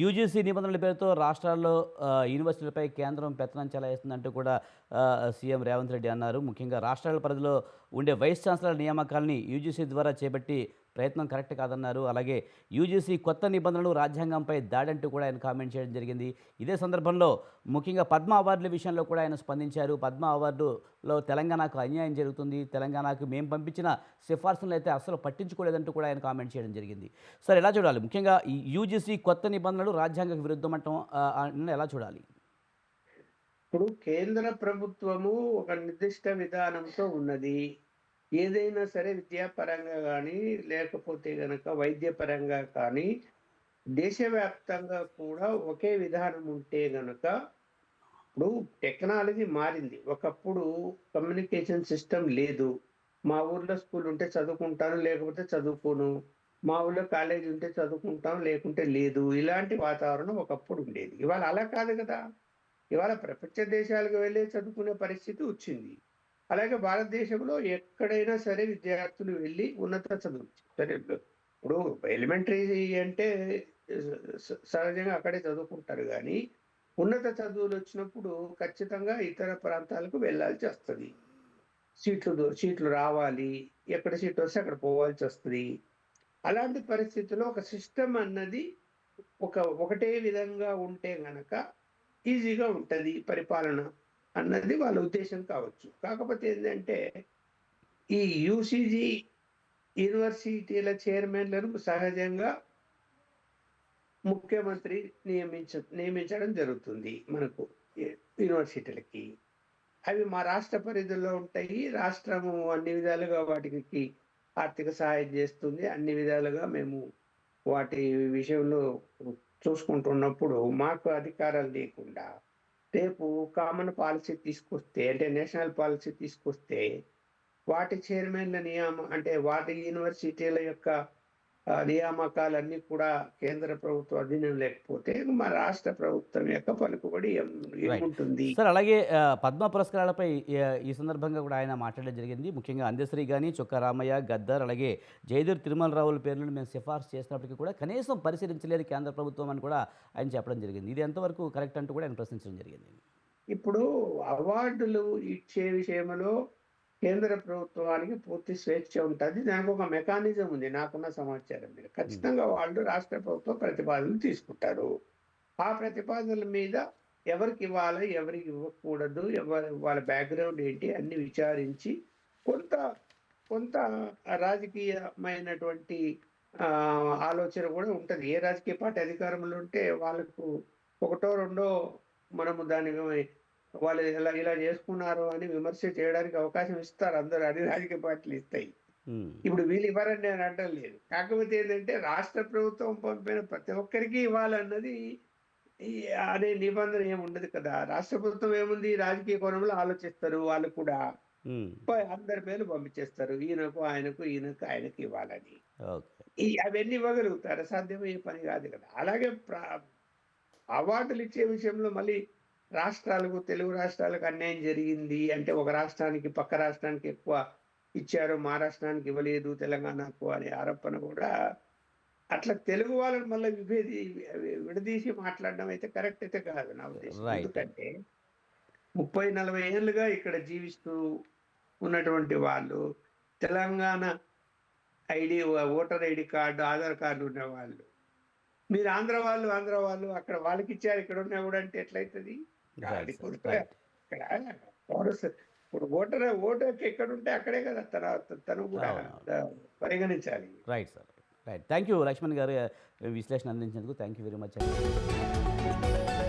UGC నిబంధనల పేరుతో రాష్ట్రాల్లో యూనివర్సిటీలపై కేంద్రం పెత్తనం చెలాయిస్తుందంటూ కూడా సీఎం రేవంత్ రెడ్డి అన్నారు. ముఖ్యంగా రాష్ట్రాల పరిధిలో ఉండే వైస్ ఛాన్సలర్ నియామకాలని యూజీసీ ద్వారా చేపట్టి ప్రయత్నం కరెక్ట్ కాదన్నారు. అలాగే యూజీసీ కొత్త నిబంధనలు రాజ్యాంగంపై దాడంటూ కూడా ఆయన కామెంట్ చేయడం జరిగింది. ఇదే సందర్భంలో ముఖ్యంగా పద్మ అవార్డుల విషయంలో కూడా ఆయన స్పందించారు. పద్మ అవార్డులో తెలంగాణకు అన్యాయం జరుగుతుంది. తెలంగాణకు మేము పంపించిన సిఫార్సులు అయితే అసలు పట్టించుకోలేదంటూ కూడా ఆయన కామెంట్ చేయడం జరిగింది. సరే ఎలా చూడాలి? ముఖ్యంగా ఈ యూజీసీ కొత్త నిబంధనలు రాజ్యాంగ విరుద్ధం అంటాం ఎలా చూడాలి? ఇప్పుడు కేంద్ర ప్రభుత్వము ఒక నిర్దిష్ట విధానంతో ఉన్నది. ఏదైనా సరే విద్యాపరంగా కానీ లేకపోతే గనక వైద్యపరంగా కానీ దేశవ్యాప్తంగా కూడా ఒకే విధానం ఉంటే గనక ఇప్పుడు టెక్నాలజీ మారింది. ఒకప్పుడు కమ్యూనికేషన్ సిస్టమ్ లేదు. మా ఊర్లో స్కూల్ ఉంటే చదువుకుంటాను లేకపోతే చదువుకోను. మా ఊళ్ళో కాలేజీ ఉంటే చదువుకుంటాం లేకుంటే లేదు. ఇలాంటి వాతావరణం ఒకప్పుడు ఉండేది. ఇవాళ అలా కాదు కదా. ఇవాళ ప్రపంచ దేశాలకు వెళ్ళి చదువుకునే పరిస్థితి వచ్చింది. అలాగే భారతదేశంలో ఎక్కడైనా సరే విద్యార్థులు వెళ్ళి ఉన్నత చదువు సరే ఇప్పుడు ఎలిమెంటరీ అంటే స- సహజంగా అక్కడే చదువుకుంటారు కానీ ఉన్నత చదువులు వచ్చినప్పుడు ఖచ్చితంగా ఇతర ప్రాంతాలకు వెళ్ళాల్సి వస్తుంది. సీట్లు సీట్లు రావాలి ఎక్కడ సీట్ వస్తే అక్కడ పోవాల్సి వస్తుంది. అలాంటి పరిస్థితుల్లో ఒక సిస్టమ్ అన్నది ఒక ఒకటే విధంగా ఉంటే గనక ఈజీగా ఉంటుంది పరిపాలన. అన్నది వాళ్ళ ఉద్దేశం కావచ్చు. కాకపోతే ఏంటంటే ఈ యూసీజీ యూనివర్సిటీల చైర్మన్లను సహజంగా ముఖ్యమంత్రి నియమించ నియమించడం జరుగుతుంది మనకు యూనివర్సిటీలకి. అవి మా రాష్ట్ర పరిధిలో ఉంటాయి. రాష్ట్రము అన్ని విధాలుగా వాటికి ఆర్థిక సహాయం చేస్తుంది. అన్ని విధాలుగా మేము వాటి విషయంలో చూసుకుంటున్నప్పుడు మాకు అధికారాలు లేకుండా రేపు కామన్ పాలసీ తీసుకొస్తే అంటే నేషనల్ పాలసీ తీసుకొస్తే వాటి చైర్మన్ల నియామ అంటే వాటి యూనివర్సిటీల యొక్క నియామకాలన్నీ కూడా కేంద్ర ప్రభుత్వ అధీనం లేకపోతే మా రాష్ట్ర ప్రభుత్వం యొక్క పలుకుబడి ఏముంటుంది? సార్ అలాగే పద్మ పురస్కారాలపై ఈ సందర్భంగా కూడా ఆయన మాట్లాడడం జరిగింది. ముఖ్యంగా అందశ్రీ కానీ చొక్కా రామయ్య గద్దర్ అలాగే జయదూర్ తిరుమలరావుల పేర్లను మేము సిఫార్సు చేసినప్పటికీ కూడా కనీసం పరిశీలించలేదు కేంద్ర ప్రభుత్వం అని కూడా ఆయన చెప్పడం జరిగింది. ఇది ఎంతవరకు కరెక్ట్ అంటూ కూడా ఆయన ప్రశ్నించడం జరిగింది. ఇప్పుడు అవార్డులు ఇచ్చే విషయంలో కేంద్ర ప్రభుత్వానికి పూర్తి స్వేచ్ఛ ఉంటుంది. దానికి ఒక మెకానిజం ఉంది. నాకున్న సమాచారం మీద. ఖచ్చితంగా వాళ్ళు రాష్ట్ర ప్రభుత్వం ప్రతిపాదనలు తీసుకుంటారు. ఆ ప్రతిపాదనల మీద ఎవరికి ఇవ్వాలి ఎవరికి ఇవ్వకూడదు ఎవరి వాళ్ళ బ్యాక్గ్రౌండ్ ఏంటి అన్ని విచారించి కొంత కొంత రాజకీయమైనటువంటి ఆలోచన కూడా ఉంటుంది. ఏ రాజకీయ పార్టీ అధికారంలో ఉంటే వాళ్ళకు ఒకటో రెండో మనము దాని వాళ్ళు ఇలా ఇలా చేసుకున్నారు అని విమర్శ చేయడానికి అవకాశం ఇస్తారు అందరూ అన్ని రాజకీయ పార్టీలు ఇస్తాయి. ఇప్పుడు వీళ్ళు ఇవ్వరని నేను అనడం లేదు. కాకపోతే ఏంటంటే రాష్ట్ర ప్రభుత్వం పంపిన ప్రతి ఒక్కరికి ఇవ్వాలన్నది అనే నిబంధన ఏమి ఉండదు కదా. రాష్ట్ర ప్రభుత్వం ఏముంది? రాజకీయ కోణంలో ఆలోచిస్తారు వాళ్ళు కూడా. అందరి పేర్లు పంపించేస్తారు. ఈయనకు ఆయనకు ఈయనకు ఆయనకు ఇవ్వాలని. అవన్నీ ఇవ్వగలుగుతారు? సాధ్యమయ్యే పని కాదు కదా. అలాగే అవార్డులు ఇచ్చే విషయంలో మళ్ళీ రాష్ట్రాలకు తెలుగు రాష్ట్రాలకు అన్యాయం జరిగింది అంటే ఒక రాష్ట్రానికి పక్క రాష్ట్రానికి ఎక్కువ ఇచ్చారు మా రాష్ట్రానికి ఇవ్వలేదు తెలంగాణకు అనే ఆరోపణ కూడా అట్లా తెలుగు వాళ్ళని మళ్ళీ విభేది విడదీసి మాట్లాడడం అయితే కరెక్ట్ అయితే కాదు నా ఉద్దేశం. ఎందుకంటే ముప్పై నలభై ఏళ్ళుగా ఇక్కడ జీవిస్తూ ఉన్నటువంటి వాళ్ళు Telangana ID voter ID card Aadhaar card ఉన్న వాళ్ళు మీరు ఆంధ్ర వాళ్ళు ఆంధ్ర వాళ్ళు అక్కడ వాళ్ళకి ఇచ్చారు ఇక్కడ ఉన్నా కూడా అంటే ఎట్లయితుంది? అది. ఇక్కడ పౌరస ఇప్పుడు ఓటర్ ఓటర్ ఎక్కడ ఉంటే అక్కడే కదా తన తను కూడా. పరిగణించాలి. Right sir right thank you Laxman garu విశ్లేషణ అందించినందుకు థ్యాంక్ యూ వెరీ మచ్ అండి